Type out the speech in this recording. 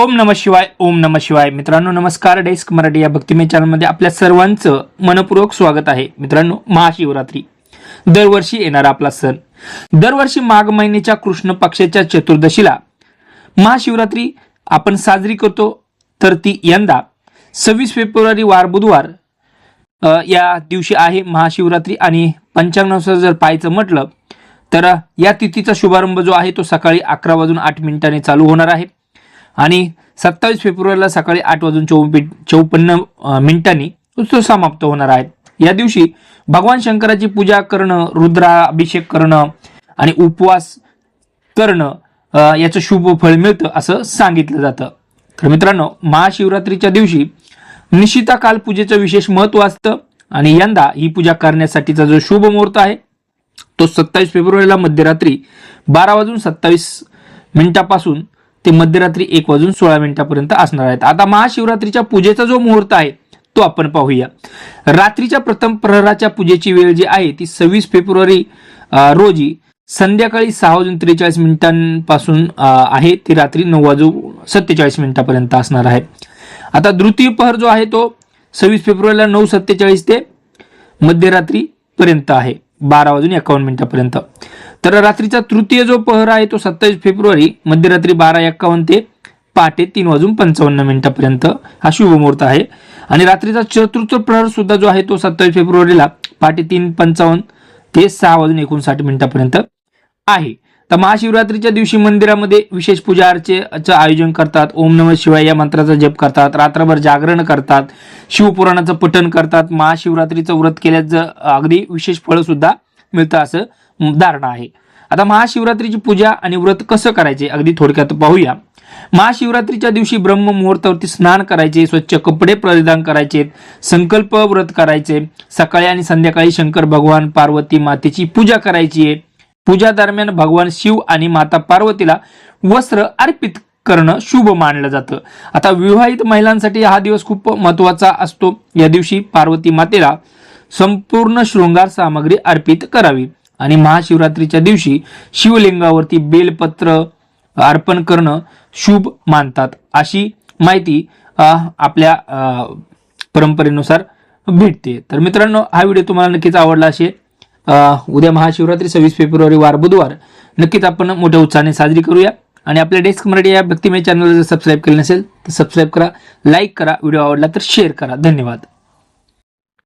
ओम नम शिवाय ओम नम शिवाय. मित्रांनो नमस्कार. डेस्क मराठी या भक्तिमय चॅनलमध्ये आपल्या सर्वांचं मनपूर्वक स्वागत आहे. मित्रांनो महाशिवरात्री. दरवर्षी येणारा आपला सण. दरवर्षी माघ महिन्याच्या कृष्ण पक्षाच्या चतुर्दशीला महाशिवरात्री आपण साजरी करतो. तर ती यंदा सव्वीस फेब्रुवारी वार बुधवार या दिवशी आहे महाशिवरात्री. आणि पंचांगानुसार जर पाहायचं म्हटलं तर या तिथीचा शुभारंभ जो आहे तो सकाळी अकरा वाजून आठ मिनिटांनी चालू होणार आहे. आणि सत्तावीस फेब्रुवारीला सकाळी आठ वाजून चौपी चौपन्न मिनिटांनी उत्सव समाप्त होणार आहे. या दिवशी भगवान शंकराची पूजा करणं रुद्राभिषेक करणं आणि उपवास करणं याचं शुभ फळ मिळतं असं सांगितलं जातं. तर मित्रांनो महाशिवरात्रीच्या दिवशी निशिता काल पूजेचं विशेष महत्त्व असतं आणि यंदा ही पूजा करण्यासाठीचा जो शुभ मुहूर्त आहे तो सत्तावीस फेब्रुवारीला मध्यरात्री बारा वाजून सत्तावीस मिनिटापासून ते मध्यरात्री एक वाजून सोळा मिनिटापर्यंत असणार आहेत. आता महाशिवरात्रीच्या पूजेचा जो मुहूर्त आहे तो आपण पाहूया. रात्रीच्या प्रथम प्रहराच्या पूजेची वेळ जी आहे ती सव्वीस फेब्रुवारी रोजी संध्याकाळी सहा वाजून त्रेचाळीस मिनिटांपासून आहे. ती रात्री नऊ वाजून सत्तेचाळीस मिनिटापर्यंत असणार आहे. आता द्वितीय पहर जो आहे तो सव्वीस फेब्रुवारीला नऊ सत्तेचाळीस ते मध्यरात्री पर्यंत आहे. बारा वाजून एकावन्न मिनिटापर्यंत. तर रात्रीचा तृतीय जो पहर आहे तो सत्तावीस फेब्रुवारी मध्यरात्री बारा एकावन्न ते पहाटे तीन वाजून पंचावन्न मिनिटापर्यंत हा शुभ मुहूर्त आहे. आणि रात्रीचा चतुर्थ प्रहर सुद्धा जो आहे तो सत्तावीस फेब्रुवारीला पहाटे तीन पंचावन्न ते सहा वाजून एकोणसाठ मिनिटापर्यंत आहे. तर महाशिवरात्रीच्या दिवशी मंदिरामध्ये विशेष पूजा अर्चेचं आयोजन करतात. ओम नम शिवाय या मंत्राचा जप करतात. रात्रभर जागरण करतात. शिवपुराणाचं पठण करतात. महाशिवरात्रीचं व्रत केल्याचं अगदी विशेष फळ सुद्धा मिळतं असं धारणा आहे. आता महाशिवरात्रीची पूजा आणि व्रत कसं करायचे? अगदी थोडक्यात पाहूया. महाशिवरात्रीच्या दिवशी ब्रह्म मुहूर्तावरती स्नान करायचे स्वच्छ कपडे परिधान करायचे संकल्प व्रत करायचे. सकाळी आणि संध्याकाळी शंकर भगवान पार्वती मातेची पूजा करायची आहे. पूजा दरम्यान भगवान शिव आणि माता पार्वतीला वस्त्र अर्पित करणं शुभ मानलं जातं. आता विवाहित महिलांसाठी हा दिवस खूप महत्त्वाचा असतो. या दिवशी पार्वती मातेला संपूर्ण शृंगार सामग्री अर्पित करावी. आणि महाशिवरात्रीच्या दिवशी शिवलिंगावरती बेलपत्र अर्पण करणं शुभ मानतात. अशी माहिती आपल्या परंपरेनुसार भेटते. तर मित्रांनो हा व्हिडिओ तुम्हाला नक्कीच आवडला असेल. उद्या महाशिवरात्री सव्वीस फेब्रुवारी वार बुधवार. नक्कीच आपण मोठ्या उत्साहाने साजरी करूया. आणि आपल्या डेस्क मराठी या भक्तिमय चॅनलला जर सबस्क्राईब केलं नसेल तर सबस्क्राईब करा लाईक करा व्हिडिओ आवडला तर शेअर करा. धन्यवाद.